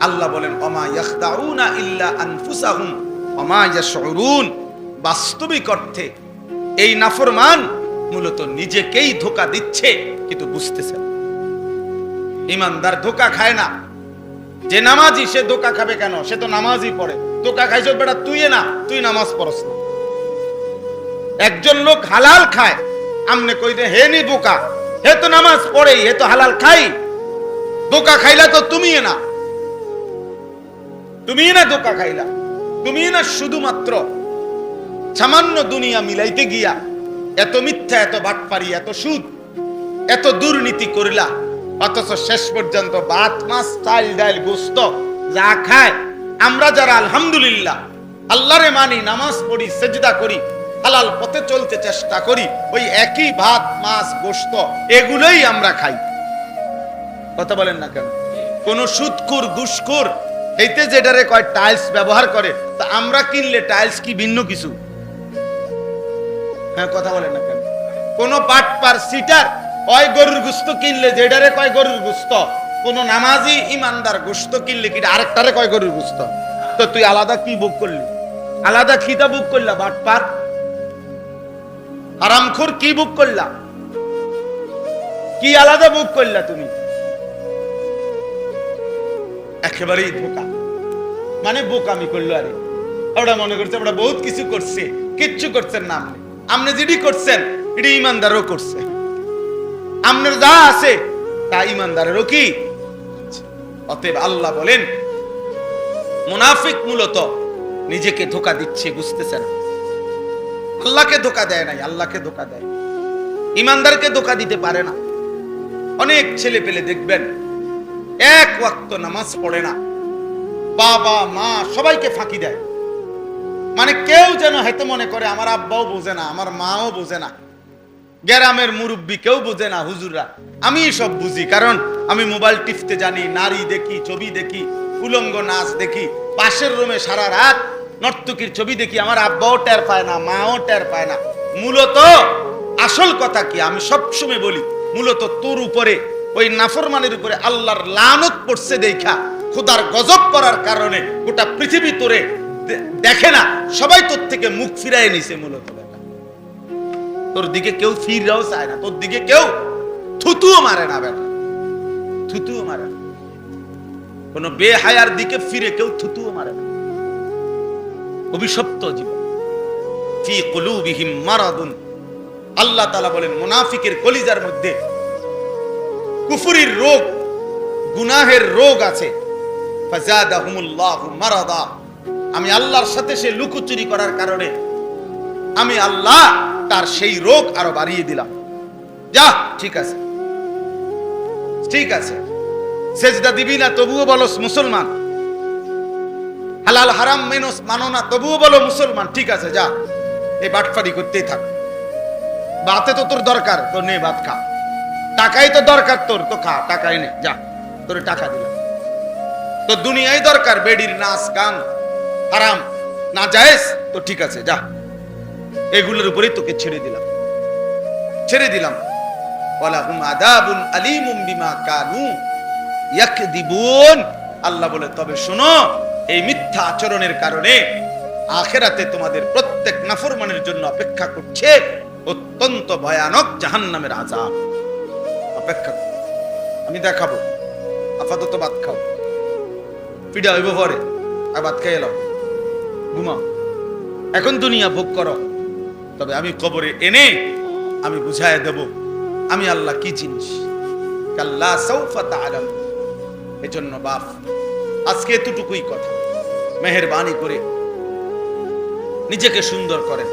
আল্লাহ বলেন, অমা ইয়াখদাউনা ইল্লা আনফুসাহুম, অমা ইয়াশউরুন। বাস্তবিক অর্থে এই নাফরমান মূলত নিজেকেই ধোকা দিচ্ছে, কিন্তু বুঝতেছে না। ইমানদার ধোকা খায় না। যে নামাজি, সে ধোকা খাবে কেন? সে তো নামাজই পড়ে। ধোকা খাইছ, বেটা তুই না, তুই নামাজ পড়স না। একজন লোক হালাল খায়, আমনে কই দে হে নি বোকা হে তো নামাজ পড়ে হে তো হালাল খাই। ধোকা খাইলা তো তুমি না। তুমি না ধোকা খাইলা। তুমি না শুধুমাত্র সামান্য দুনিয়া মিলাইতে গিয়া এত মিথ্যা, এত বাটপারি, এত সুদ, এত দুর্নীতি করিলা, অথচ শেষ পর্যন্ত ভাত মাছ, চাল, ডাল, গোস্ত যা খায়, আমরা যারা আলহামদুলিল্লাহ আল্লাহরে মানি, নামাজ পড়ি, সেজদা করি, হালাল পথে চলতে চেষ্টা করি, ওই একই ভাত, মাছ, গোস্ত এগুলোই আমরা খাই। কথা বলেন না কেন? কোন সুদকুর ঘুষখোর এইতে যেটারে কয় টাইলস ব্যবহার করে, তা আমরা কিনলে টাইলস কি ভিন্ন কিছু? হ্যাঁ কথা বলেন না কেন? কোন পাট পার সিটার কয় গরুর গুস্ত কিনলে যেটারে কয় গরুর গুস্ত, কোন নামাজি ইমানদার গুস্ত কিনলে কি আরেকটারে কয় গরুর গুস্ত? তো তুই আলাদা কি বুক করলি? আলাদা খিতা বুক করলা, বাট পার হারামখোর কি বুক করলা? কি আলাদা বুক করলা তুমি? একেবারেই ধোকা মানে বোকামি করল আরে। ওরা মনে করছে আমরা বহুত কিছু করছে, কিচ্ছু করছেন না আপনি। আপনি যেটি করছেন, এটি ইমানদারও করছে। আপনার যা আছে, তা ইমানদারেরও কি? অতএব আল্লাহ বলেন, মুনাফিক মূলত নিজেকে ধোকা দিচ্ছে বুঝতেছে না আল্লাহকে ধোকা দেয় নাই, আল্লাহকে ধোকা দেয়। ইমানদারকে ধোকা দিতে পারে না। অনেক ছেলে পেলে দেখবেন এক ওয়াক্ত নামাজ পড়ে না। বাবা, মা সবাইকে ফাঁকি দেয়। মানে কেউ যেন হেতে মনে করে, আমার আব্বাও বোঝে না, আমার মাও বোঝে না। গ্রামের মুরব্বী কেউ বোঝে না, হুজুররা। আমি সব বুঝি, কারণ আমি মোবাইল টিপতে জানি, নারী দেখি, ছবি দেখি, উলঙ্গ নাচ দেখি, পাশের রুমে সারা রাত নর্তকীর ছবি দেখি, আমার আব্বাও টের পায় না, মাও টের পায় না। মূলত আসল কথা কি, আমি সবসময় বলি, মূলত তোর উপরে ওই নাফরমানের উপরে আল্লাহর লানত পড়ছে দেখা, খুদার গজব করার কারণে গোটা পৃথিবী তোরে দেখে না, সবাই তোর থেকে মুখ ফিরাই নিছে মূলত তোর দিকে কেউ ফিরাও চায় না, তোর দিকে কেউ থুতুও মারে না বেটা। থুতুও মারে না। কোন বেহায়ার দিকে ফিরে কেউ থুতুও মারে না। অভিশপ্ত জীবন। ফি কুলুবিহিম মারাদুন। আল্লাহ তাআলা বলেন, মুনাফিকের কলিজার মধ্যে কুফুরির রোগ, গুনাহের রোগ আছে। আমি আল্লাহর সাথে সে লুকোচুরি করার কারণে আমি আল্লাহ তার সেই রোগ আরও বাড়িয়ে দিলাম। যা, ঠিক আছে। ঠিক আছে। সেজদা দিবি না, তবুও বলো মুসলমান। হালাল হারাম মেনস মানো না, তবুও বলো মুসলমান। ঠিক আছে, যা। এই বাটফারি করতেই থাক। বাতে তো তোর দরকার তো নে ভাত খা। টাকাই তো দরকার তোর। তো খা, টাকাই নে, যা, তোর টাকা দিলাম। তো দুনিয়ায় দরকার, বেডির নাচ, গান, হারাম। না জায়েজ? তো ঠিক আছে, যা। এগুলোর উপরেই তোকে ছেড়ে দিলাম। ছেড়ে দিলাম। আদাবুন আলিমুম বিমা কানু আল্লাহ বলে, তবে শোনো, এই মিথ্যা আচরণের কারণে আখেরাতে তোমাদের প্রত্যেক নাফরমানের জন্য অপেক্ষা করছে অত্যন্ত ভয়ানক জাহান্নামের আযাব। অপেক্ষা করো। আমি দেখাবো। আপাতত ভাত খাও। পিঠা হইব পরে। আর ভাত খেয়ে এলাম ঘুমাও। এখন দুনিয়া ভোগ করো। তবে আমি কবরে এনে আমি বুঝায় দেব, আমি আল্লাহ কি জিনিস। কাল্লা সৌফা তাআলাম। এজন্য বাপ, আজকে এতটুকুই কথা। মেহেরবানি করে নিজেকে সুন্দর করেন।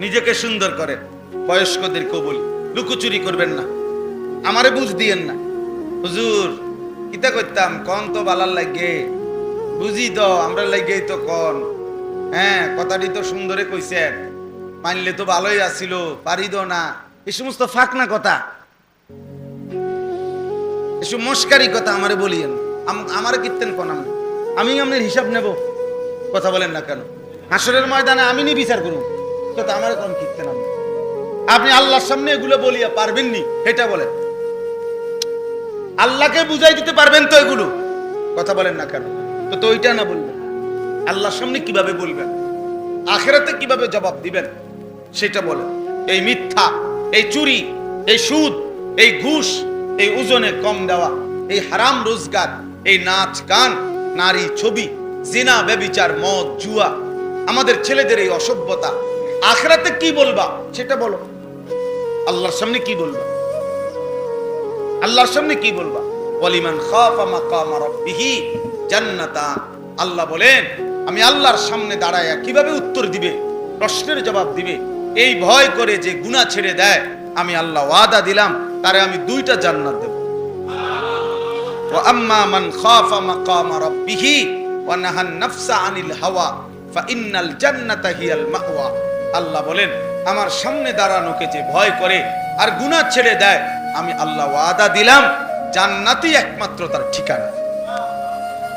নিজেকে সুন্দর করেন। বয়স্কদের কবুল লুকোচুরি করবেন না। আমারে বুঝ দিয়েন না। হুজুর, কিতা করতাম কন তো বালার লাগে। বুঝি তো, আমরা লাগেই তো কন। হ্যাঁ কথাটি তো সুন্দরে কইছেন। মানলে তো ভালোই আসিল পারিদ না। এই সমস্ত ফাঁক না কথা এসব মস্কারি কথা আমারে বলিয়েন। আমার কীর্তেন কোন আমি আমি আপনার হিসাব নেব। কথা বলেন না কেন? হাসরের ময়দানে আমি নি বিচার করুন তো আমার কোন কীর্তেন আপনি। আল্লাহর সামনে এগুলো বলিয়া পারবেন নি এটা বলেন। আল্লাহকে বুঝাই দিতে পারবেন তো এগুলো? কথা বলেন না কেন? তো তো ওইটা না বলবেন। আল্লাহর সামনে কীভাবে বলবেন? আখেরাতে কীভাবে জবাব দিবেন? সেটা বলেন। এই মিথ্যা, এই চুরি, এই সুদ, এই ঘুষ, এই ওজনে কম দেওয়া, এই হারাম রোজগার, এই নাচ গান, নারী ছবি, জিনা, ব্যবিচার, মদ, জুয়া, আমাদের ছেলেদের এই অসভ্যতা, আখরাতে কি বলবা? সেটা বলো। আল্লাহর সামনে কি বলবা? আল্লাহর সামনে কি বলবা? ওয়ালিমান খাফা মাকামা রাব্বিহি জান্নাতান আল্লাহ বলেন, আমি আল্লাহর সামনে দাঁড়ায়া কীভাবে উত্তর দিবে, প্রশ্নের জবাব দিবে? এই ভয় করে যে গুনাহ ছেড়ে দেয়, আমি আল্লাহ ওয়াদা দিলাম, তারে আমি দুইটা জান্নাত দেব। ওয়া আম্মা মান খাফা মাকামা রাব্বিহি ওয়া নাহান নাফসা আনিল হাওয়া, ফা ইন্নাল জান্নাতা হিয়াল মাওয়া। আল্লাহ বলেন, আমার সামনে দাঁড়ানোকে যে ভয় করে আর গুনাহ ছেড়ে দেয় আমি আল্লাহ ওয়াদা দিলাম, জান্নাতই একমাত্র তার ঠিকানা।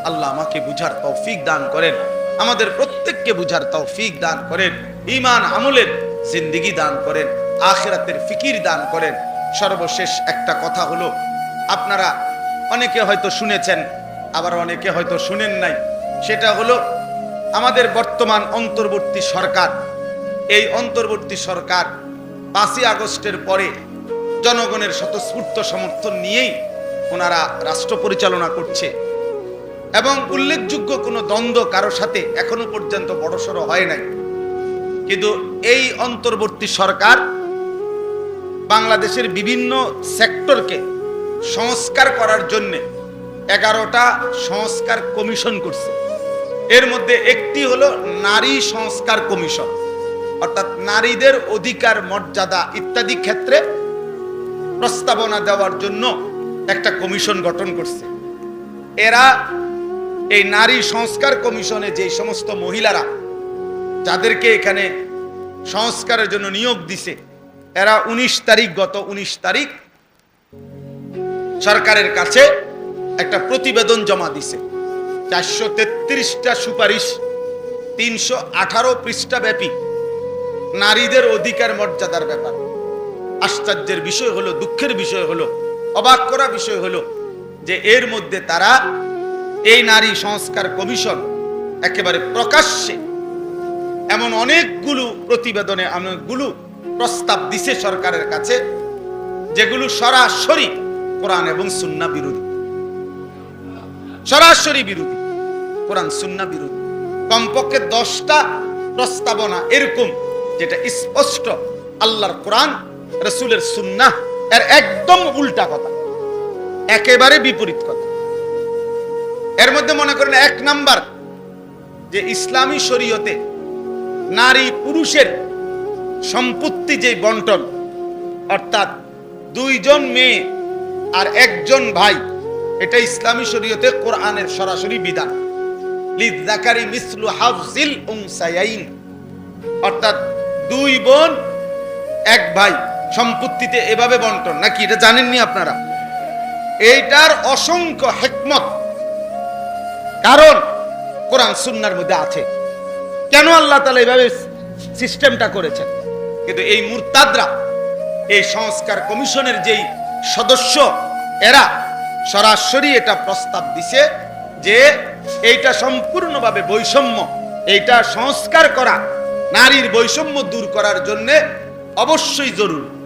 আল্লাহ আমাকে বুঝার তৌফিক দান করেন, আমাদের প্রত্যেককে বুঝার তৌফিক দান করেন, ঈমান আমলের জিন্দিগি দান করেন, আখিরাতের ফিকির দান করেন। সর্বশেষ একটা কথা হলো, আপনারা অনেকে হয়তো শুনেছেন, আবার অনেকে হয়তো শুনেন নাই, সেটা হলো, আমাদের বর্তমান অন্তর্বর্তী সরকার, এই অন্তর্বর্তী সরকার পাঁচই আগস্টের পরে জনগণের স্বতঃস্ফূর্ত সমর্থন নিয়েই ওনারা রাষ্ট্র পরিচালনা করছে। এবং উল্লেখযোগ্য কোনো দ্বন্দ্ব কারও সাথে এখনও পর্যন্ত বড়সড় হয় নাই। কিন্তু এই অন্তর্বর্তী সরকার বাংলাদেশের বিভিন্ন সেক্টরকে সংস্কার করার জন্যে এগারোটা সংস্কার কমিশন করছে। এর মধ্যে একটি হলো নারী সংস্কার কমিশন, অর্থাৎ নারীদের অধিকার, মর্যাদা ইত্যাদি ক্ষেত্রে প্রস্তাবনা দেওয়ার জন্য একটা কমিশন গঠন করছে। এরা এই নারী সংস্কার কমিশনে যে সমস্ত মহিলারা যাদেরকে এখানে সংস্কারের জন্য নিয়োগ দিছে, এরা উনিশ তারিখ, গত উনিশ তারিখ সরকারের কাছে একটা প্রতিবেদন জমা দিছে। চারশো তেত্রিশটা সুপারিশ, তিনশো আঠারো পৃষ্ঠা ব্যাপী নারীদের অধিকার মর্যাদার ব্যাপার। আশ্চর্যের বিষয় হলো, দুঃখের বিষয় হলো, অবাক করা বিষয় হলো যে এর মধ্যে তারা এই নারী সংস্কার কমিশন একেবারে প্রকাশ্যে এমন অনেকগুলো প্রতিবেদনে অনেকগুলো প্রস্তাব দিছে সরকারের কাছে, যেগুলো সরাসরি কোরআন এবং সুন্না বিরোধী। সরাসরি বিরোধী, কোরআন সুন্না বিরোধী। কমপক্ষে দশটা প্রস্তাবনা এরকম যেটা স্পষ্ট আল্লাহর কোরআন রসুলের সুন্না এর একদম উল্টা কথা। একেবারে বিপরীত কথা। এর মধ্যে মনে করেন এক নাম্বার যে ইসলামী শরীয়তে নারী পুরুষের সম্পত্তি যে বন্টন, অর্থাৎ দুইজন মেয়ে আর একজন ভাই, এটা ইসলামী শরীয়তে কোরআনের সরাসরি বিধান। লিজাকারি মিসলু হাফজিল অর্থাৎ দুই বোন, এক ভাই। সম্পত্তিতে এভাবে বন্টন, নাকি এটা জানেননি আপনারা? এইটার অসংখ্য হেকমত। কারণ কোরআন সুন্নার মধ্যে আছে। কেন আল্লাহ তালা এইভাবে সিস্টেমটা করেছেন? কিন্তু এই মুরতাদরা, এই সংস্কার কমিশনের যেই সদস্য, এরা সরাসরি এটা প্রস্তাব দিছে যে এইটা সম্পূর্ণভাবে বৈষম্য। এইটা সংস্কার করা, নারীর বৈষম্য দূর করার জন্যে অবশ্যই জরুরি।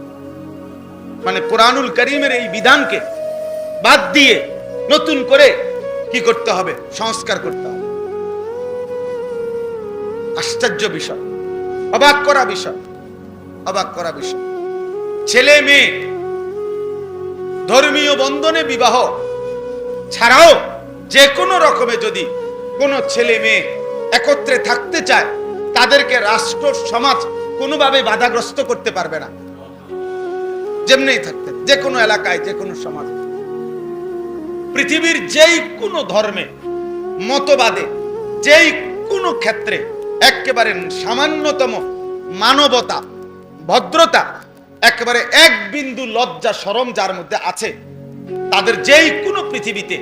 মানে কোরআনুল করিমের এই বিধানকে বাদ দিয়ে নতুন করে কি করতে হবে? সংস্কার করতে হবে। আশ্চর্য বিষয়, অবাক করা বিষয়, অবাক করা বিষয়। ছেলে মেয়ে, ধর্মীয় বন্ধনে বিবাহ ছাড়াও যে কোনো রকমে যদি কোনো ছেলে মেয়ে একত্রে থাকতে চায়, তাদেরকে রাষ্ট্র, সমাজ কোনোভাবে বাধাগ্রস্ত করতে পারবে না। যেমনি থাকতে যে কোনো এলাকায় যে কোনো সমাজে। পৃথিবীর যেই কোনো ধর্মে, মতবাদে যেই কোনো ক্ষেত্রে, একেবারে সামান্যতম মানবতা, ভদ্রতা, একেবারে এক বিন্দু লজ্জা, সরম যার মধ্যে আছে, তাদের যেই কোনো পৃথিবীতে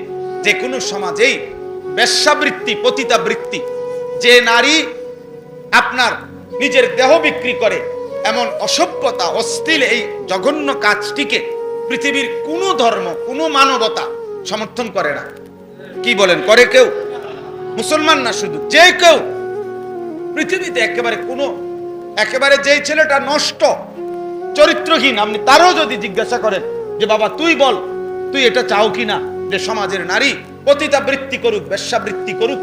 যে কোনো সমাজেই বেশ্যাবৃত্তি, পতিতাবৃত্তি, যে নারী আপনার নিজের দেহ বিক্রি করে এমন অসভ্যতা, অশ্লীল এই জঘন্য কাজটিকে পৃথিবীর কোনো ধর্ম, কোনো মানবতা সমর্থন করে না। কি বলেন, করে কেউ? মুসলমান না শুধু, যে কেউ। পৃথিবীতে একেবারে কোনো, একেবারে যেই ছেলেটা নষ্ট, চরিত্রহীন, আপনি তারও যদি জিজ্ঞাসা করেন যে, বাবা, তুই বল, তুই এটা চাও কি না যে, সমাজের নারী, পতিতা বৃত্তি করুক বেশ্যাবৃত্তি করুক,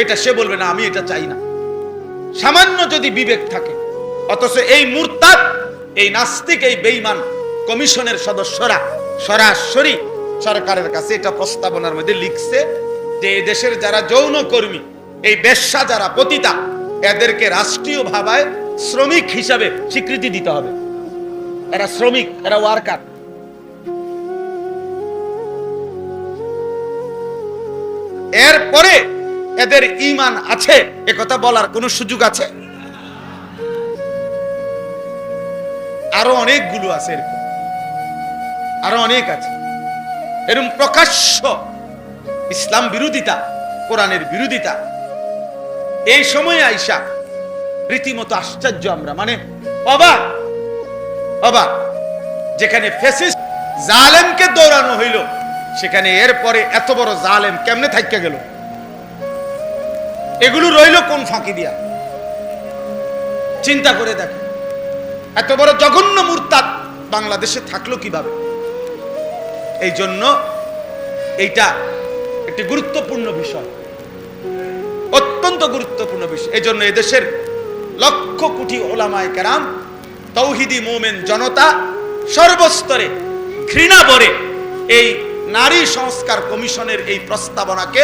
এটা সে বলবে, না, আমি এটা চাই না। সামান্য যদি বিবেক থাকে অথচ এই মুরতাদ, এই নাস্তিক, এই বেইমান কমিশনের সদস্যরা সরাসরি সরকারের কাছে এটা প্রস্তাবনার মধ্যে লিখছে যে দেশের যারা যৌন কর্মী, এই বেশ্যা যারা পতিতা, এদেরকে রাষ্ট্রীয় ভাবায় শ্রমিক হিসাবে স্বীকৃতি দিতে হবে। এরা শ্রমিক, এরা ওয়ার্কার। এরপরে এদের ইমান আছে একথা বলার কোনো সুযোগ আছে? আরও অনেকগুলো আছে এরকম। আরও অনেক আছে। এরকম প্রকাশ্য ইসলাম বিরোধিতা, কোরআনের বিরোধিতা। এই সময়ে আইসা রীতিমতো আশ্চর্য আমরা। মানে অবাক অবাক। যেখানে ফেসিস জালেমকে দৌড়ানো হইল, সেখানে এরপরে এত বড় জালেম কেমনে থাইকা গেল? এগুলো রইল কোন ফাঁকি দিয়া? চিন্তা করে দেখে এত বড় জঘন্য মূর্তাত বাংলাদেশে থাকল কীভাবে? এই জন্য এইটা একটি গুরুত্বপূর্ণ বিষয়। অত্যন্ত গুরুত্বপূর্ণ বিষয়। এই জন্য এদেশের লক্ষ কোটি ওলামায় কেরাম তৌহিদি মোমেন জনতা সর্বস্তরে ঘৃণা ভরে এই নারী সংস্কার কমিশনের এই প্রস্তাবনাকে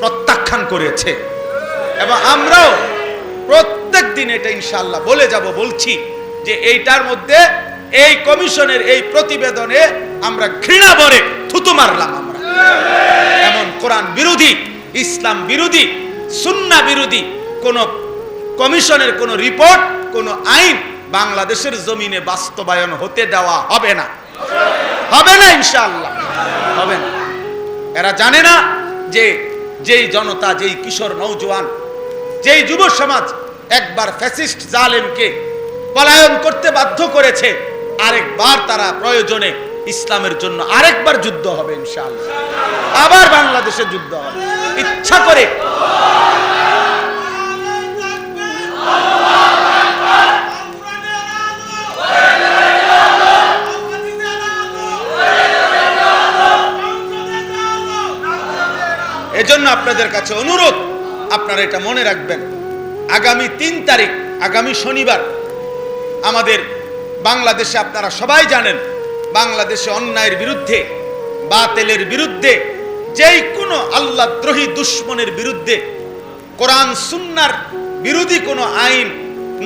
প্রত্যাখ্যান করেছে। এবং আমরাও প্রত্যেক দিন এটা ইনশাল্লাহ বলে যাব, বলছি যে এইটার মধ্যে এই কমিশনের এই প্রতিবেদনে আমরা ঘৃণা ভরে থুতু মারলাম আমরা। এমন কোরআন বিরোধী, ইসলাম বিরোধী, সুন্না বিরোধী, কোন কমিশনের কোন রিপোর্ট, কোন আইন বাংলাদেশের জমিনে বাস্তবায়ন হতে দেওয়া হবে না। হবে না ইনশাআল্লাহ। হবে না। এরা জানে না যে যেই জনতা, যেই কিশোর নৌজওয়ান যেই যুব সমাজ একবার ফ্যাসিস্ট জালেমকে পলায়ন করতে বাধ্য করেছে। আরেকবার তারা প্রয়োজনে ইসলামের জন্য আরেকবার যুদ্ধ হবে, ইনশাআল্লাহ। আবার বাংলাদেশে যুদ্ধ হবে। ইচ্ছা করে। এজন্য আপনাদের কাছে অনুরোধ, আপনারা এটা মনে রাখবেন। আগামী তিন তারিখ, আগামী শনিবার আমাদের বাংলাদেশে আপনারা সবাই জানেন, বাংলাদেশে অন্যায়ের বিরুদ্ধে, বাতেলের বিরুদ্ধে, যেই কোনো আল্লাহদ্রোহী দুশ্মনের বিরুদ্ধে, কোরআন, সুন্নার বিরোধী কোনো আইন,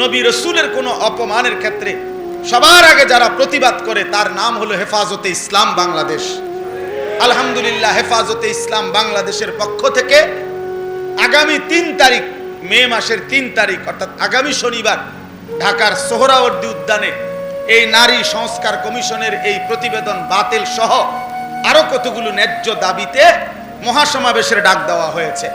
নবী রসুলের কোনো অপমানের ক্ষেত্রে, সবার আগে যারা প্রতিবাদ করে, তার নাম হলো হেফাজতে ইসলাম বাংলাদেশ। আলহামদুলিল্লাহ, হেফাজতে ইসলাম বাংলাদেশের পক্ষ থেকে আগামী তিন তারিখ, মে মাসের তিন তারিখ, অর্থাৎ আগামী শনিবার ঢাকার সোহরাওয়ার্দী উদ্যানে এই নারী সংস্কার কমিশনের এই প্রতিবেদন বাতিল সহ আরও কতগুলো ন্যায্য দাবিতে মহাসমাবেশের ডাক দেওয়া হয়েছে।